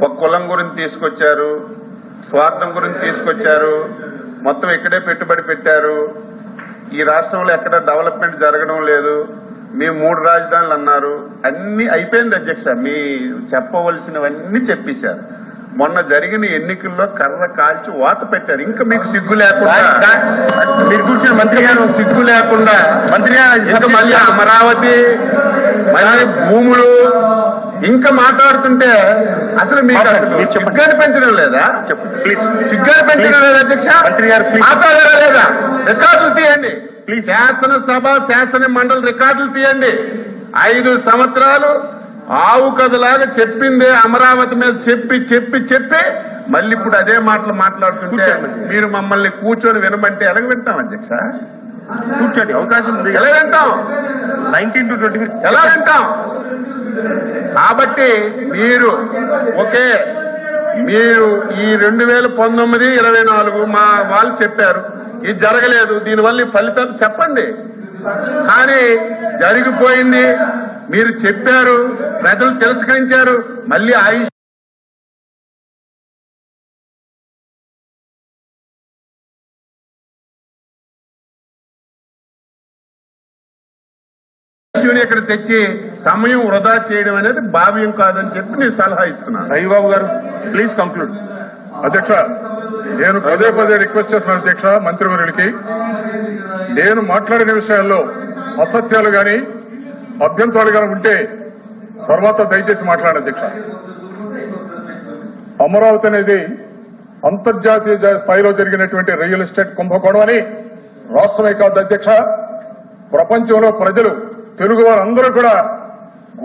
ఒక కులం గురించి తీసుకొచ్చారు స్వార్థం గురించి తీసుకొచ్చారు మొత్తం ఇక్కడే పెట్టుబడి పెట్టారు. ఈ రాష్ట్రంలో ఎక్కడ డెవలప్మెంట్ జరగడం లేదు. మీ మూడు రాజధానులు అన్నారు. అన్ని అయిపోయింది అధ్యక్ష. మీ చెప్పవలసినవన్నీ చెప్పేశారు. మొన్న జరిగిన ఎన్నికల్లో కర్ర కాల్చి వాత పెట్టారు. ఇంకా మీకు సిగ్గు లేకుండా మీరు కూర్చున్న మంత్రి గారు సిగ్గు లేకుండా మంత్రి గారు మళ్ళీ అమరావతి మళ్ళీ భూములు ఇంకా మాట్లాడుతుంటే అసలు మీకు అసలు మీరు చెప్పండి. సిగ్గు అనిపించడం లేదా? ప్లీజ్ సిగ్గు అనిపించడం లేదా అధ్యక్ష? మంత్రి గారు, please. మాట్లాడారా లేదా? రికార్డులు తీయండి. ప్లీజ్ శాసనసభ శాసన మండలి రికార్డులు తీయండి. ఐదు సంవత్సరాలు ఆవు కథలాగా చెప్పిందే అమరావతి మీద చెప్పి చెప్పి చెప్పి మళ్ళీ ఇప్పుడు అదే మాటలు మాట్లాడుతుంటే మీరు మమ్మల్ని కూర్చొని వినమంటే ఎలాగ వింటాం అధ్యక్ష? కూర్చోండి అవకాశం ఉంది. ఎలా వింటాం? నైన్టీన్ టు ట్వంటీ ఎలా వింటాం? కాబట్టి మీరు ఒకే మీరు ఈ రెండు వేల పంతొమ్మిది ఇరవై నాలుగు మా వాళ్ళు చెప్పారు. ఇది జరగలేదు. దీనివల్ల ఫలితం చెప్పండి. కానీ జరిగిపోయింది. మీరు చెప్పారు. ప్రజలు తిరస్కరించారు. మళ్ళీ ఆయుష్ ఇష్యూని ఇక్కడ తెచ్చి సమయం వృధా చేయడం అనేది భావ్యం కాదని చెప్పి నేను సలహా ఇస్తున్నాను. రవిబాబు గారు ప్లీజ్ కంక్లూడ్ అధ్యక్ష నేను పదే పదే రిక్వెస్ట్ చేస్తున్నాను అధ్యక్ష మంత్రివర్యులకి. నేను మాట్లాడిన విషయాల్లో అసత్యాలు గాని అభ్యంతరాలు గాని ఉంటే తర్వాత దయచేసి మాట్లాడండి అధ్యక్ష. అమరావతి అనేది అంతర్జాతీయ స్థాయిలో జరిగినటువంటి రియల్ ఎస్టేట్ కుంభకోణం అని రాష్ట్రమే కాదు అధ్యక్ష. ప్రపంచంలో ప్రజలు తెలుగు వారందరూ కూడా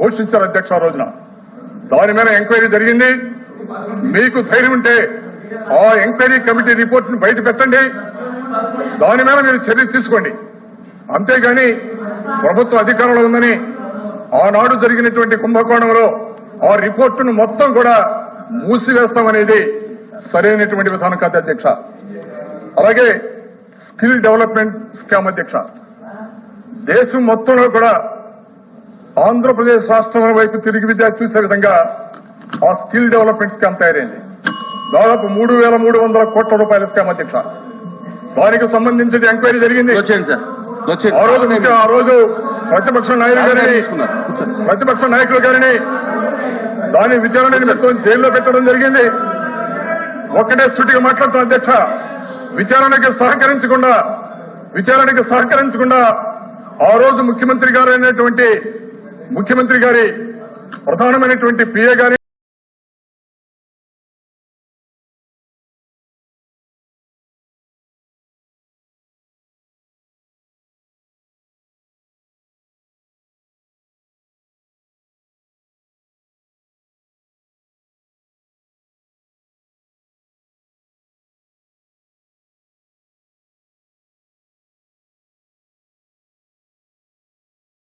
ఘోషించారు అధ్యక్ష ఆ రోజున. దాని మీద ఎంక్వైరీ జరిగింది. మీకు ధైర్యం ఉంటే ఆ ఎంక్వైరీ కమిటీ రిపోర్ట్ను బయట పెట్టండి. దాని మీద మీరు చర్య తీసుకోండి. అంతేగాని ప్రభుత్వ అధికారంలో ఉందని ఆనాడు జరిగినటువంటి కుంభకోణంలో ఆ రిపోర్టును మొత్తం కూడా మూసివేస్తామనేది సరైనటువంటి విధానం కాదు అధ్యక్ష. అలాగే స్కిల్ డెవలప్మెంట్ స్కామ్ అధ్యక్ష. దేశం మొత్తంలో కూడా ఆంధ్రప్రదేశ్ రాష్ట్రం వైపు తిరిగి విద్య చూసే విధంగా ఆ స్కిల్ డెవలప్మెంట్ స్కామ్ తయారైంది. దాదాపు మూడు వేల మూడు వందల కోట్ల రూపాయల స్కామ్ అధ్యక్ష దానికి సంబంధించిన ఎంక్వైరీ జరిగింది. ఆ రోజు ఆ రోజు ప్రతిపక్ష నాయకులు గారిని ప్రతిపక్ష నాయకులు గారిని దాని విచారణ నిమిత్తం జైల్లో పెట్టడం జరిగింది. ఒక్కటే సుటిగా మాట్లాడుతున్న అధ్యక్ష విచారణకి సహకరించకుండా విచారణకి సహకరించకుండా ఆ రోజు ముఖ్యమంత్రి గారు అయినటువంటి ముఖ్యమంత్రి గారి ప్రధానమైనటువంటి పిఏ గారి